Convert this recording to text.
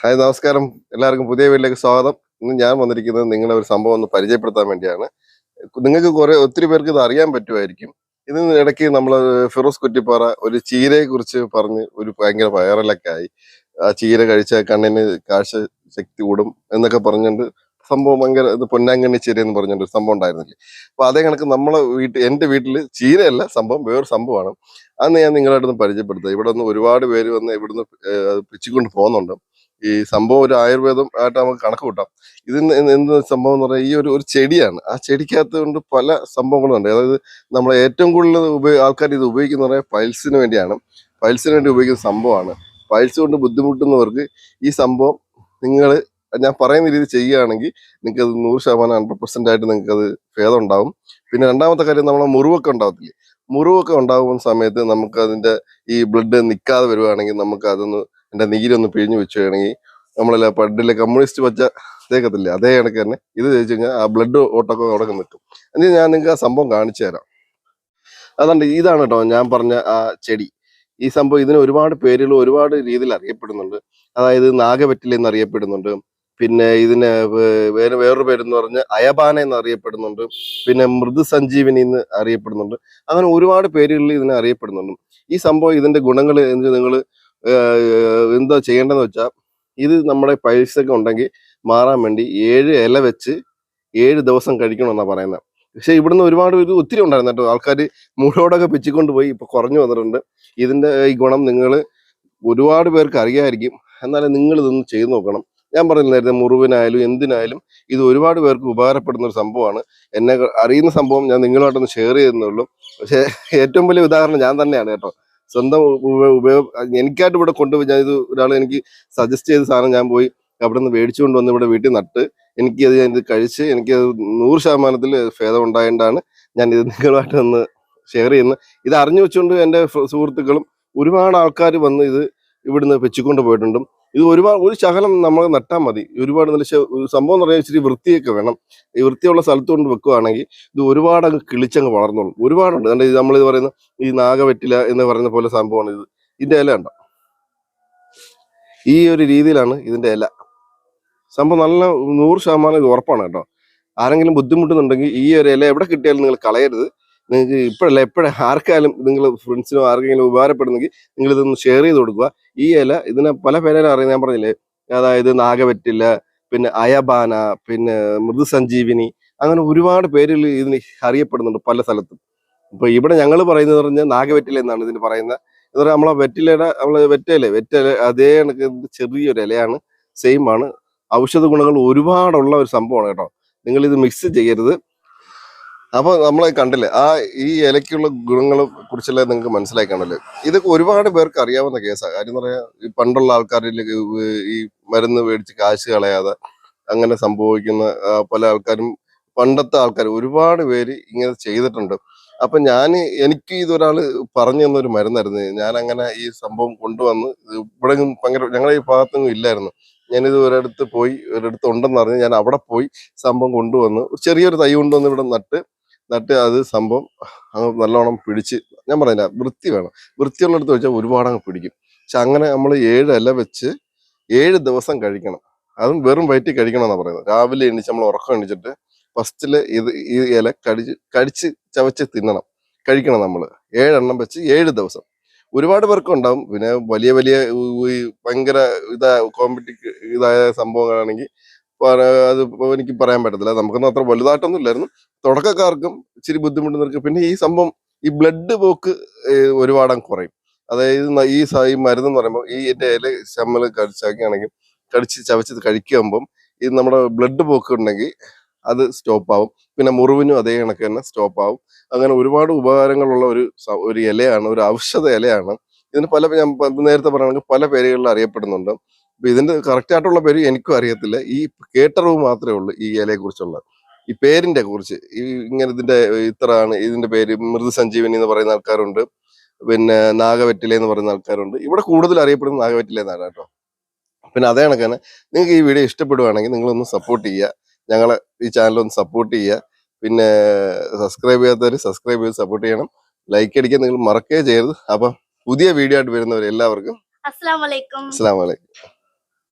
Hi നമസ്കാരം. എല്ലാവർക്കും പുതിയ വീട്ടിലേക്ക് സ്വാഗതം. ഇന്ന് ഞാൻ വന്നിരിക്കുന്നത് നിങ്ങളെ ഒരു സംഭവം ഒന്ന് പരിചയപ്പെടുത്താൻ വേണ്ടിയാണ്. നിങ്ങൾക്ക് കുറെ ഒത്തിരി പേർക്ക് ഇത് അറിയാൻ പറ്റുമായിരിക്കും. ഇതിന് ഇടയ്ക്ക് നമ്മൾ ഫിറോസ് കുറ്റിപ്പാറ ഒരു ചീരയെ കുറിച്ച് പറഞ്ഞ് ഒരു ഭയങ്കര വൈറലൊക്കെ ആയി ആ ചീര കഴിച്ച കണ്ണിന് കാഴ്ച ശക്തി കൂടും എന്നൊക്കെ പറഞ്ഞുകൊണ്ട് സംഭവം ഭയങ്കര ഇത് പൊന്നാങ്കണ്ണി ചീര എന്ന് പറഞ്ഞൊരു സംഭവം ഉണ്ടായിരുന്നില്ലേ? അപ്പൊ അതേ കണക്ക് നമ്മളെ വീട്ടിൽ എന്റെ വീട്ടിൽ ചീരയല്ല സംഭവം വേറൊരു സംഭവമാണ്. അന്ന് ഞാൻ നിങ്ങളായിട്ടൊന്ന് പരിചയപ്പെടുത്തുക ഇവിടെ നിന്ന് ഒരുപാട് പേര് വന്ന് ഇവിടുന്ന് പിച്ചിക്കൊണ്ട് പോകുന്നുണ്ട്. ഈ സംഭവം ഒരു ആയുർവേദം ആയിട്ട് നമുക്ക് കണക്ക് കൂട്ടാം. ഇതിന് എന്ത് സംഭവം എന്ന് പറഞ്ഞാൽ ഈ ഒരു ഒരു ചെടിയാണ്. ആ ചെടിക്കകത്ത് കൊണ്ട് പല സംഭവങ്ങളും ഉണ്ട് അതായത് നമ്മൾ ഏറ്റവും കൂടുതൽ ഉപയോഗ ആൾക്കാർ ഇത് ഉപയോഗിക്കുന്ന പറഞ്ഞാൽ പൈൽസിന് വേണ്ടിയാണ്. പൈൽസിന് വേണ്ടി ഉപയോഗിക്കുന്ന സംഭവമാണ്. പൈൽസ് കൊണ്ട് ബുദ്ധിമുട്ടുന്നവർക്ക് ഈ സംഭവം നിങ്ങൾ ഞാൻ പറയുന്ന രീതി ചെയ്യുകയാണെങ്കിൽ നിങ്ങൾക്ക് അത് നൂറ് ശതമാനം ഹൺഡ്രഡ് പെർസെന്റ് ആയിട്ട് നിങ്ങൾക്ക് അത് ഭേദം ഉണ്ടാവും. പിന്നെ രണ്ടാമത്തെ കാര്യം നമ്മൾ മുറിവൊക്കെ ഉണ്ടാവത്തില്ലേ? മുറിവൊക്കെ ഉണ്ടാകുന്ന സമയത്ത് നമുക്ക് അതിന്റെ ഈ ബ്ലഡ് നിൽക്കാതെ വരുവാണെങ്കിൽ നമുക്ക് അതൊന്ന് എന്റെ നീരൊന്ന് പിഴിഞ്ഞു വെച്ചുകയാണെങ്കിൽ നമ്മളല്ല പണ്ടിലെ കമ്മ്യൂണിസ്റ്റ് പച്ച തേക്കത്തില്ലേ? അതേ കണക്ക് തന്നെ. ഇത് തേച്ച് കഴിഞ്ഞാൽ ആ ബ്ലഡ് ഓട്ടൊക്കെ അവിടെ നിൽക്കും. എന്നിട്ട് ഞാൻ നിങ്ങൾക്ക് ആ സംഭവം കാണിച്ചു തരാം. അതുകൊണ്ട് ഇതാണ് കേട്ടോ ഞാൻ പറഞ്ഞ ആ ചെടി. ഈ സംഭവം ഇതിന് ഒരുപാട് പേരുകൾ ഒരുപാട് രീതിയിൽ അറിയപ്പെടുന്നുണ്ട്. അതായത് നാഗവെറ്റില എന്ന് അറിയപ്പെടുന്നുണ്ട്. പിന്നെ ഇതിന് വേറെ വേറൊരു പേരെന്ന് പറഞ്ഞ് അയബാന എന്ന് അറിയപ്പെടുന്നുണ്ട്. പിന്നെ മൃദു സഞ്ജീവനി എന്ന് അറിയപ്പെടുന്നുണ്ട്. അങ്ങനെ ഒരുപാട് പേരുകളിൽ ഇതിനെ അറിയപ്പെടുന്നുണ്ട്. ഈ സംഭവം ഇതിന്റെ ഗുണങ്ങൾ എന്ന് നിങ്ങൾ എന്താ ചെയ്യേണ്ടതെന്ന് വെച്ചാൽ ഇത് നമ്മുടെ പൈസ ഉണ്ടെങ്കിൽ മാറാൻ വേണ്ടി ഏഴ് ഇല വെച്ച് ഏഴ് ദിവസം കഴിക്കണമെന്നാണ് പറയുന്നത് പക്ഷേ ഇവിടുന്ന് ഒരുപാട് ഒരു ഒത്തിരി ഉണ്ടായിരുന്നു കേട്ടോ. ആൾക്കാർ മൂടോടൊക്കെ പിച്ചിക്കൊണ്ട് പോയി ഇപ്പോൾ കുറഞ്ഞു വന്നിട്ടുണ്ട്. ഇതിന്റെ ഈ ഗുണം നിങ്ങൾ ഒരുപാട് പേർക്ക് അറിയാമായിരിക്കും എന്നാലും നിങ്ങൾ ഇതൊന്ന് ചെയ്തു നോക്കണം. ഞാൻ പറഞ്ഞില്ല നേരത്തെ മുറിവിനായാലും എന്തിനായാലും ഇത് ഒരുപാട് പേർക്ക് ഉപകാരപ്പെടുന്ന ഒരു സംഭവമാണ്. എന്നെ അറിയുന്ന സംഭവം ഞാൻ നിങ്ങളുമായിട്ടൊന്ന് ഷെയർ ചെയ്യുന്നുള്ളൂ പക്ഷേ ഏറ്റവും വലിയ ഉദാഹരണം ഞാൻ തന്നെയാണ് കേട്ടോ. സ്വന്തം ഉപ- ഉപയോഗം എനിക്കായിട്ട് ഇവിടെ കൊണ്ടുപോയി ഞാൻ ഇത് ഒരാൾ എനിക്ക് സജസ്റ്റ് ചെയ്ത സാധനം ഞാൻ പോയി അവിടെ നിന്ന് മേടിച്ചുകൊണ്ട് വന്ന് ഇവിടെ വീട്ടിൽ നട്ട് എനിക്ക് അത് ഞാനിത് കഴിച്ച് എനിക്ക് അത് നൂറ് ശതമാനത്തിൽ ഭേദം ഉണ്ടായതുകൊണ്ടാണ് ഞാൻ ഇത് നിങ്ങളുമായിട്ട് ഒന്ന് ഷെയർ ചെയ്യുന്നത് ഇത് അറിഞ്ഞു വെച്ചുകൊണ്ട് എന്റെ സുഹൃത്തുക്കളും ഒരുപാട് ആൾക്കാർ വന്ന് ഇത് ഇവിടുന്ന് വെച്ചുകൊണ്ട് പോയിട്ടുണ്ട്. ഇത് ഒരുപാട് ഒരു ശകലം നമ്മൾ നട്ടാൽ മതി. ഒരുപാട് നല്ല സംഭവം എന്ന് പറഞ്ഞാൽ ഇച്ചിരി വൃത്തിയൊക്കെ വേണം. ഈ വൃത്തിയുള്ള സ്ഥലത്ത് കൊണ്ട് വെക്കുവാണെങ്കിൽ ഇത് ഒരുപാട് അങ്ങ് കിളിച്ചങ്ങ് വളർന്നോളും. ഒരുപാടുണ്ട്. കണ്ട ഇത് നമ്മളിത് പറയുന്ന ഈ നാഗവെറ്റില എന്ന് പറയുന്ന പോലെ സംഭവമാണ് ഇത്. ഇതിന്റെ ഇല ഉണ്ടോ ഈ ഒരു രീതിയിലാണ് ഇതിന്റെ ഇല. സംഭവം നല്ല നൂറ് ശതമാനം ഇത് ഉറപ്പാണ് കേട്ടോ. ആരെങ്കിലും ബുദ്ധിമുട്ടുന്നുണ്ടെങ്കിൽ ഈ ഒരു ഇല എവിടെ കിട്ടിയാലും നിങ്ങൾ കളയരുത്. നിങ്ങൾക്ക് ഇപ്പോഴല്ല എപ്പോഴും ആർക്കായാലും നിങ്ങൾ ഫ്രണ്ട്സിനോ ആർക്കെങ്കിലും ഉപകാരപ്പെടുന്നെങ്കിൽ നിങ്ങളിതൊന്ന് ഷെയർ ചെയ്ത് കൊടുക്കുക. ഈ ഇല ഇതിനെ പല പേരും അറിയാം ഞാൻ പറഞ്ഞില്ലേ? അതായത് നാഗവറ്റില പിന്നെ അയബാന പിന്നെ മൃദുസഞ്ജീവിനി അങ്ങനെ ഒരുപാട് പേരിൽ ഇതിന് അറിയപ്പെടുന്നുണ്ട് പല സ്ഥലത്തും. ഇപ്പൊ ഇവിടെ ഞങ്ങൾ പറയുന്നത് പറഞ്ഞാൽ നാഗവെറ്റില എന്നാണ് ഇതിന് പറയുന്നത്. എന്ന് പറഞ്ഞാൽ നമ്മളെ വെറ്റിലയുടെ നമ്മളെ വെറ്റില വെറ്റില അതേ കണക്ക് ചെറിയൊരു ഇലയാണ് സെയിം ആണ്. ഔഷധ ഗുണങ്ങൾ ഒരുപാടുള്ള ഒരു സംഭവമാണ് കേട്ടോ. നിങ്ങൾ ഇത് മിക്സ് ചെയ്യരുത്. അപ്പൊ നമ്മൾ കണ്ടില്ലേ? ആ ഈ ഇലയ്ക്കുള്ള ഗുണങ്ങളെ കുറിച്ചെല്ലാം നിങ്ങൾക്ക് മനസ്സിലായി കാണല്ലേ ഇത് ഒരുപാട് പേർക്ക് അറിയാവുന്ന കേസാണ് കാര്യം എന്ന് പറയാ ഈ പണ്ടുള്ള ആൾക്കാരിൽ ഈ മരുന്ന് മേടിച്ച് കാശ് കളയാതെ അങ്ങനെ സംഭവിക്കുന്ന പല ആൾക്കാരും പണ്ടത്തെ ആൾക്കാർ ഒരുപാട് പേര് ഇങ്ങനെ ചെയ്തിട്ടുണ്ട്. അപ്പൊ ഞാൻ എനിക്ക് ഇതൊരാൾ പറഞ്ഞു തന്നൊരു മരുന്നായിരുന്നു. ഞാൻ അങ്ങനെ ഈ സംഭവം കൊണ്ടുവന്ന് ഇവിടെ ഭയങ്കര ഞങ്ങളുടെ ഈ ഭാഗത്തൊന്നും ഇല്ലായിരുന്നു. ഞാനിത് ഒരിടത്ത് പോയി ഒരിടത്ത് ഉണ്ടെന്ന് അറിഞ്ഞ് ഞാൻ അവിടെ പോയി സംഭവം കൊണ്ടുവന്ന് ചെറിയൊരു തൈ കൊണ്ടുവന്ന് ഇവിടെ നട്ട് നട്ട് അത് സംഭവം അങ്ങ് നല്ലോണം പിടിച്ച് ഞാൻ പറഞ്ഞില്ല വൃത്തി വേണം. വൃത്തിയുള്ളടത്ത് വെച്ചാൽ ഒരുപാട് അങ്ങ് പിടിക്കും. പക്ഷെ അങ്ങനെ നമ്മൾ ഏഴ് ഇല വെച്ച് ഏഴ് ദിവസം കഴിക്കണം. അതും വെറും വയറ്റിൽ കഴിക്കണം എന്നാണ് പറയുന്നത്. രാവിലെ എണീച്ച് നമ്മൾ ഉറക്കം എണീച്ചിട്ട് ഫസ്റ്റിൽ ഇത് ഈ ഇല കടിച്ച് കടിച്ച് ചവച്ച് തിന്നണം. കഴിക്കണം നമ്മൾ ഏഴെണ്ണം വെച്ച് ഏഴ് ദിവസം. ഒരുപാട് പേർക്കുണ്ടാവും പിന്നെ വലിയ വലിയ ഭയങ്കര ഇതാ കോമ്പറ്റി ഇതായ സംഭവങ്ങളാണെങ്കിൽ അത് എനിക്ക് പറയാൻ പറ്റത്തില്ല. നമുക്കൊന്നും അത്ര വലുതായിട്ടൊന്നും ഇല്ലായിരുന്നു തുടക്കക്കാർക്കും ഇച്ചിരി ബുദ്ധിമുട്ട് നിൽക്കും പിന്നെ ഈ സംഭവം ഈ ബ്ലഡ് പോക്ക് ഒരുപാടം കുറയും. അതായത് ഈ ഈ മരുന്ന് എന്ന് പറയുമ്പോൾ ഈ എന്റെ ഇല ചമ്മൽ കടിച്ചാക്കുകയാണെങ്കിൽ കടിച്ച് ചവച്ച് കഴിക്കുമ്പം ഇത് നമ്മുടെ ബ്ലഡ് പോക്ക് ഉണ്ടെങ്കിൽ അത് സ്റ്റോപ്പ് ആവും. പിന്നെ മുറിവിനും അതേ കണക്ക് തന്നെ സ്റ്റോപ്പ് ആവും. അങ്ങനെ ഒരുപാട് ഉപകാരങ്ങളുള്ള ഒരു ഒരു ഇലയാണ് ഒരു ഔഷധ ഇലയാണ്. ഇതിന് പല ഞാൻ നേരത്തെ പറയുകയാണെങ്കിൽ പല പേരുകളിൽ അറിയപ്പെടുന്നുണ്ട്. ഇതിന്റെ കറക്റ്റ് ആയിട്ടുള്ള പേര് എനിക്കും അറിയത്തില്ല. ഈ കേട്ടറിവ് മാത്രമേ ഉള്ളൂ ഈ ഇലയെ കുറിച്ചുള്ള ഈ പേരിന്റെ കുറിച്ച് ഈ ഇങ്ങനെ ഇതിന്റെ ഇത്രയാണ് ഇതിന്റെ പേര്. മൃദു സഞ്ജീവനി എന്ന് പറയുന്ന ആൾക്കാരുണ്ട്. പിന്നെ നാഗവെറ്റില എന്ന് പറയുന്ന ആൾക്കാരുണ്ട്. ഇവിടെ കൂടുതൽ അറിയപ്പെടുന്ന നാഗവെറ്റില എന്നാണ് കേട്ടോ. പിന്നെ അതേ കണക്കാണ് നിങ്ങൾക്ക് ഈ വീഡിയോ ഇഷ്ടപ്പെടുവാണെങ്കിൽ നിങ്ങളൊന്ന് സപ്പോർട്ട് ചെയ്യുക. ഞങ്ങളെ ഈ ചാനൽ ഒന്ന് സപ്പോർട്ട് ചെയ്യുക. പിന്നെ സബ്സ്ക്രൈബ് ചെയ്യാത്തവർ സബ്സ്ക്രൈബ് ചെയ്ത് സപ്പോർട്ട് ചെയ്യണം. ലൈക്ക് അടിക്കാൻ നിങ്ങൾ മറക്കേ ചെയ്യരുത്. അപ്പം പുതിയ വീഡിയോ ആയിട്ട് വരുന്നവർ എല്ലാവർക്കും അസ്സാം വലൈക്കും അസ്സാം വലൈക്കും